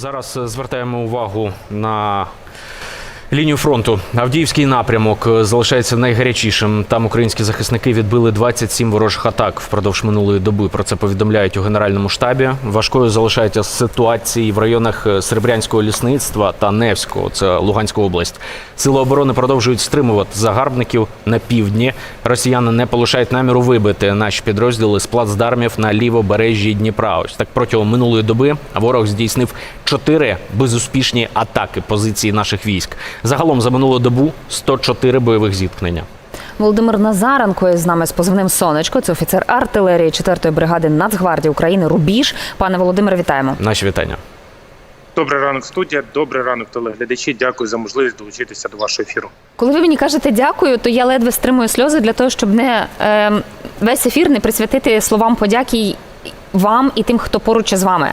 Зараз е, звертаємо увагу на лінію фронту. Авдіївський напрямок е, залишається найгарячішим. Там українські захисники відбили 27 ворожих атак впродовж минулої доби. Про це повідомляють у генеральному штабі. Важкою залишається ситуації в районах е, Серебрянського лісництва та Невського. Це Луганська область. Сили оборони продовжують стримувати загарбників на півдні. Росіяни не полишають наміру вибити наші підрозділи з плацдармів на лівобережжі Дніпра. Ось так протягом минулої доби ворог здійснив чотири безуспішні атаки позиції наших військ. Загалом за минулу добу 104 бойових зіткнення. Володимир Назаренко є з нами з позивним сонечко. Це офіцер артилерії 4-ї бригади Нацгвардії України. Рубіж. Пане Володимире, вітаємо. Наші вітання. Добрий ранок, студія. Добрий ранок, телеглядачі. Дякую за можливість долучитися до вашого ефіру. Коли ви мені кажете дякую, то я ледве стримую сльози для того, щоб не е, весь ефір не присвятити словам подяки й вам і тим, хто поруч із вами.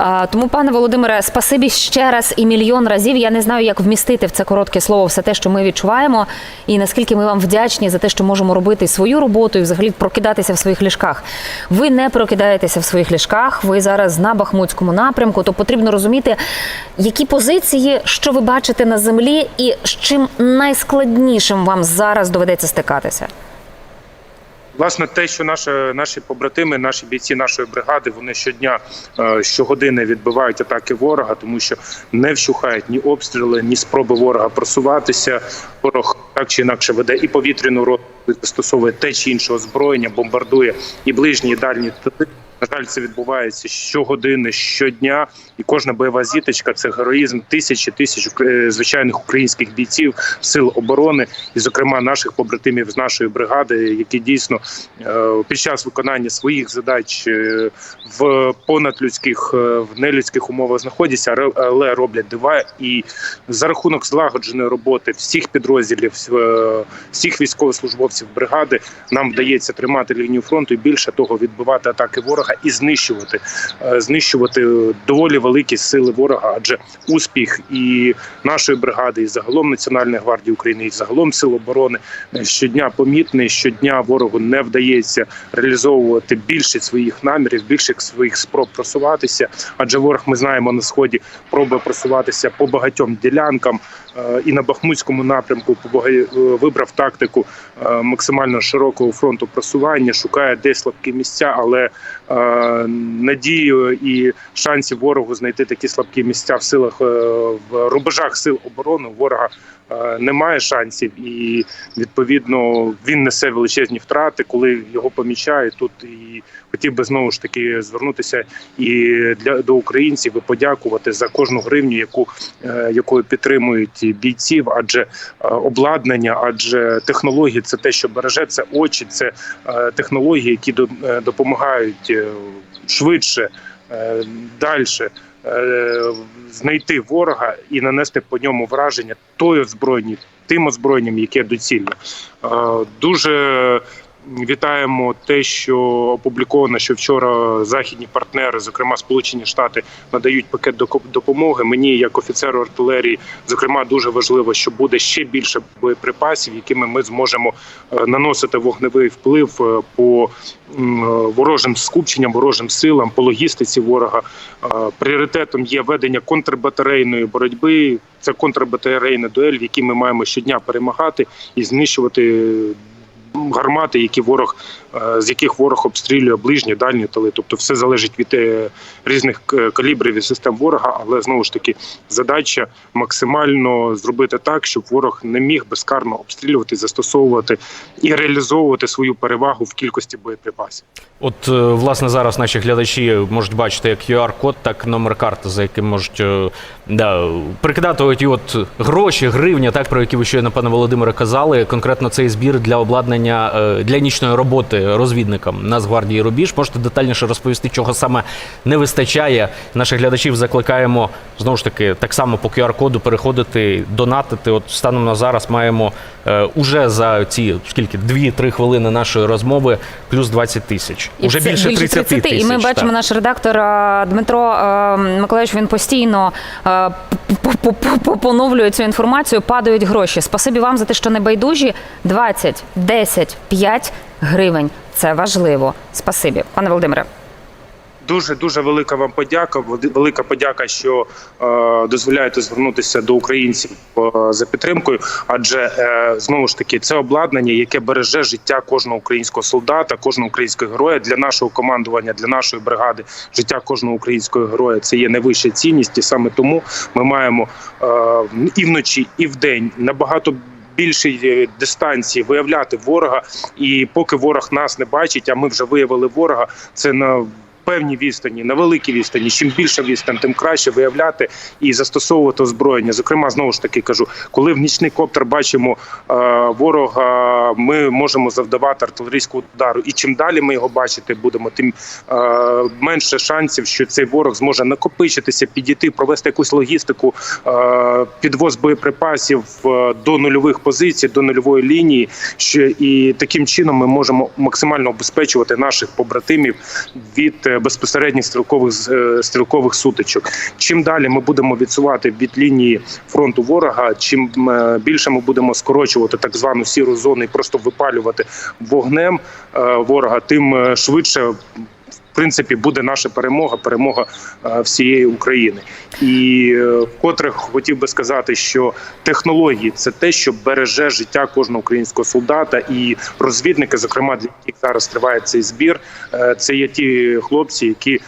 Е, тому, пане Володимире, спасибі ще раз і мільйон разів. Я не знаю, як вмістити в це коротке слово все те, що ми відчуваємо, і наскільки ми вам вдячні за те, що можемо робити свою роботу і взагалі прокидатися в своїх ліжках. Ви не прокидаєтеся в своїх ліжках. Ви зараз на Бахмутському напрямку. То потрібно розуміти, які позиції, що ви бачите на землі, і з чим найскладнішим вам зараз доведеться стикатися. Власне, те, що наші, наші побратими, наші бійці нашої бригади, вони щодня, е, щогодини відбивають атаки ворога, тому що не вщухають ні обстріли, ні спроби ворога просуватися. Ворог так чи інакше веде і повітряну розвитку, застосовує те чи інше озброєння, бомбардує і ближні, і дальні. На жаль, це відбувається щогодини, щодня, і кожна бойова зіточка це героїзм тисячі тисяч е, звичайних українських бійців сил оборони, і, зокрема, наших побратимів з нашої бригади, які дійсно е, під час виконання своїх задач е, в понадлюдських, в нелюдських умовах знаходяться, але роблять дива. І за рахунок злагодженої роботи всіх підрозділів, всіх військовослужбовців бригади, нам вдається тримати лінію фронту і більше того, відбивати атаки ворога і знищувати, е, знищувати доволі великі сили ворога. Адже успіх і нашої бригади, і загалом Національної гвардії України, і загалом сил оборони е, щодня помітний. Щодня ворогу не вдається реалізовувати більше своїх намірів, більше своїх спроб просуватися. Адже ворог ми знаємо на сході пробує просуватися по багатьом ділянкам е, і на Бахмутському напрямку вибрав тактику максимально широкого фронту просування, шукає де слабкі місця, але надію і шансів ворогу знайти такі слабкі місця в силах е, в рубежах сил оборони ворога е, немає шансів, і відповідно він несе величезні втрати, коли його помічають. Тут. І хотів би знову ж таки звернутися і для до українців і подякувати за кожну гривню, яку е, якою підтримують бійців, адже е, обладнання, адже технології це те, що береже, це очі, це е, технології, які до- е, допомагають е, швидше, далі знайти ворога і нанести по ньому враження той озброєнні, тим озброєнням, яке доцільно. Е, Дуже Вітаємо те, що опубліковано, що вчора західні партнери, зокрема Сполучені Штати, надають пакет допомоги. Мені, як офіцеру артилерії, зокрема, дуже важливо, що буде ще більше боєприпасів, якими ми зможемо е, наносити вогневий вплив е, по е, ворожим скупченням, ворожим силам, по логістиці ворога. Пріоритетом є ведення контрбатарейної боротьби. Це контрбатарейна дуель, в якій ми маємо щодня перемагати і знищувати гармати, які ворог з яких ворог обстрілює ближні, дальні тили. Тобто, все залежить від е, різних е, калібрів і систем ворога. Але знову ж таки, задача максимально зробити так, щоб ворог не міг безкарно обстрілювати, застосовувати і реалізовувати свою перевагу в кількості боєприпасів. От е, власне зараз наші глядачі можуть бачити як QR-код, так номер карти, за яким можуть е, да, прикидати от гроші, гривня, так про які ви щойно, пане Володимире, казали. Конкретно цей збір для обладнання е, для нічної роботи розвідникам Нацгвардії Рубіж. Можете детальніше розповісти, чого саме не вистачає. Наших глядачів закликаємо знову ж таки так само по QR-коду переходити, донатити. От станом на зараз маємо е, уже за ці скільки 2-3 хвилини нашої розмови плюс 20 тисяч. І Уже це більше 30 тисяч. І ми бачимо, так. наш редактор е, Дмитро е, Миколаївич, він постійно е, поновлює цю інформацію. Падають гроші. Спасибі вам за те, що не байдужі. 20, 10, 5 гривень. Це важливо. Спасибі, пане Володимире. Дуже дуже велика вам подяка. Велика подяка, що е, дозволяєте звернутися до українців е, за підтримкою. Адже е, знову ж таки це обладнання, яке береже життя кожного українського солдата, кожного українського героя для нашого командування, для нашої бригади. Життя кожного українського героя це є найвища цінність, і саме тому ми маємо е, і вночі, і вдень набагато. Більшій е, дистанції виявляти ворога, і поки ворог нас не бачить, а ми вже виявили ворога. Це на певній відстані, на великій відстані. Чим більша відстань, тим краще виявляти і застосовувати озброєння. Зокрема, знову ж таки кажу, коли в нічний коптер бачимо е, ворога, ми можемо завдавати артилерійського удару. І чим далі ми його бачити будемо, тим е, менше шансів, що цей ворог зможе накопичитися, підійти, провести якусь логістику, е, підвоз боєприпасів до нульових позицій, до нульової лінії. І таким чином ми можемо максимально обезпечувати наших побратимів від безпосередніх стрілкових е, стрілкових сутичок. Чим далі ми будемо відсувати від лінії фронту ворога, чим е, більше ми будемо скорочувати так звану сіру зону і просто випалювати вогнем е, ворога, тим швидше. В принципі, буде наша перемога, перемога е, всієї України. І е, вкотре хотів би сказати, що технології це те, що береже життя кожного українського солдата і розвідники, зокрема для яких зараз триває цей збір. е, Це є ті хлопці, які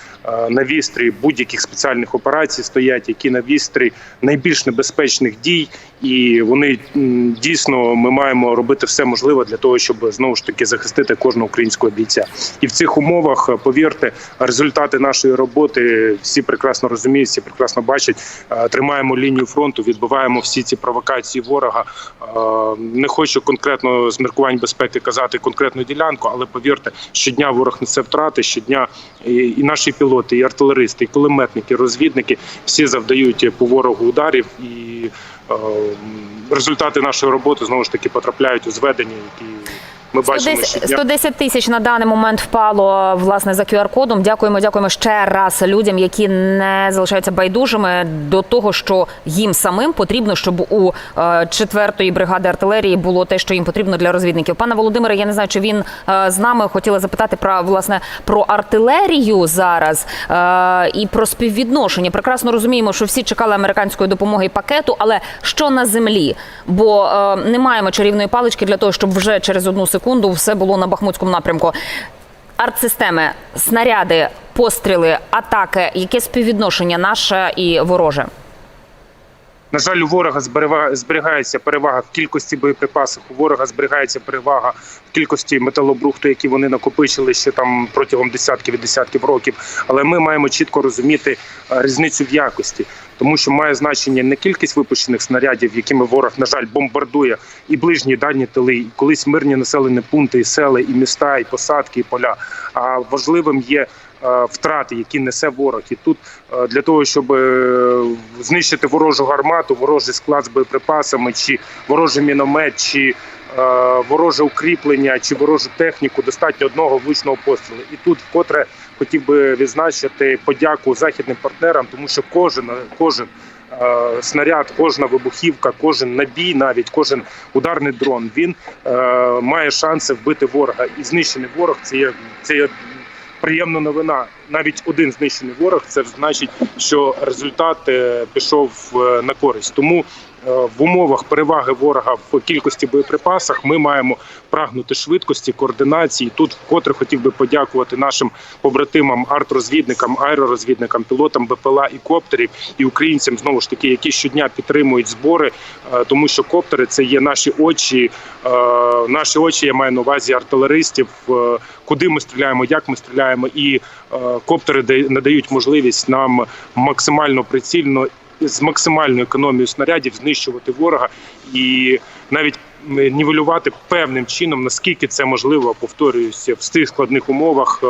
на вістрі будь-яких спеціальних операцій стоять, які на вістрі найбільш небезпечних дій, і вони дійсно ми маємо робити все можливе для того, щоб знову ж таки захистити кожного українського бійця. І в цих умовах, е, повірте, результати нашої роботи всі прекрасно розуміють, всі прекрасно бачать. Е, Тримаємо лінію фронту, відбиваємо всі ці провокації ворога. Е, Не хочу конкретно з міркувань безпеки казати конкретну ділянку, але повірте, щодня ворог несе втрати. Щодня і наші пілоти, і артилеристи, і кулеметники, і розвідники всі завдають по ворогу ударів і. е, Результати нашої роботи знову ж таки потрапляють у зведення, які ми бачимо 110, щодня. 110 тисяч на даний момент впало власне за QR-кодом. Дякуємо, дякуємо ще раз людям, які не залишаються байдужими до того, що їм самим потрібно, щоб у е, четвертої бригади артилерії було те, що їм потрібно для розвідників. Пане Володимире, я не знаю, чи він е, з нами хотіла запитати про власне про артилерію зараз е, і про співвідношення. Прекрасно розуміємо, що всі чекали американської допомоги і пакету, але що на землі? Бо не маємо чарівної палички для того, щоб вже через одну секунду все було на бахмутському напрямку. Артсистеми, снаряди, постріли, атаки. Яке співвідношення наше і вороже? На жаль, у ворога зберігається перевага в кількості боєприпасів. У ворога зберігається перевага в кількості металобрухту, які вони накопичили ще там протягом десятків і десятків років. Але ми маємо чітко розуміти е, різницю в якості, тому що має значення не кількість випущених снарядів, якими ворог, на жаль, бомбардує і ближні і дальні тили, і колись мирні населені пункти, і сели, і міста, і посадки, і поля. А важливим є втрати, які несе ворог. І тут е, для того, щоб е, знищити ворожу гармату, ворожий склад з боєприпасами, чи ворожий міномет, чи е, вороже укріплення, чи ворожу техніку, достатньо одного влучного пострілу. І тут вкотре хотів би відзначити подяку західним партнерам, тому що кожен кожен. е, Снаряд, кожна вибухівка, кожен набій, навіть кожен ударний дрон, він е, має шанси вбити ворога. І знищений ворог це є це є приємна новина. Навіть один знищений ворог це значить, що результат е, пішов е, на користь. Тому в умовах переваги ворога в кількості боєприпасах ми маємо прагнути швидкості, координації. Тут вкотре хотів би подякувати нашим побратимам, арт-розвідникам, аеророзвідникам, пілотам БПЛА і коптерів і українцям знову ж таки, які щодня підтримують збори, е, тому що коптери це є наші очі. е, Наші очі я маю на увазі артилеристів, е, куди ми стріляємо, як ми стріляємо, і е, коптери надають можливість нам максимально прицільно з максимальною економією снарядів знищувати ворога і навіть нівелювати певним чином, наскільки це можливо, повторююся, в цих складних умовах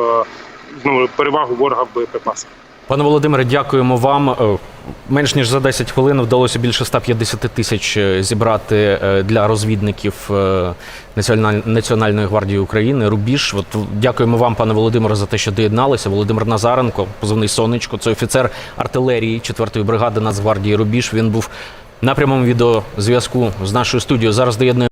ну, перевагу ворога в боєприпасах. Пане Володимире, дякуємо вам. Е, Менш ніж за 10 хвилин вдалося більше 150 тисяч е, зібрати е, для розвідників Національної гвардії України. Рубіж. От дякуємо вам, пане Володимире, за те, що доєдналися. Володимир Назаренко, позивний сонечко. Це офіцер артилерії 4-ї бригади Нацгвардії Рубіж. Він був на прямому відеозв'язку з нашою студією. Зараз доєднуємо.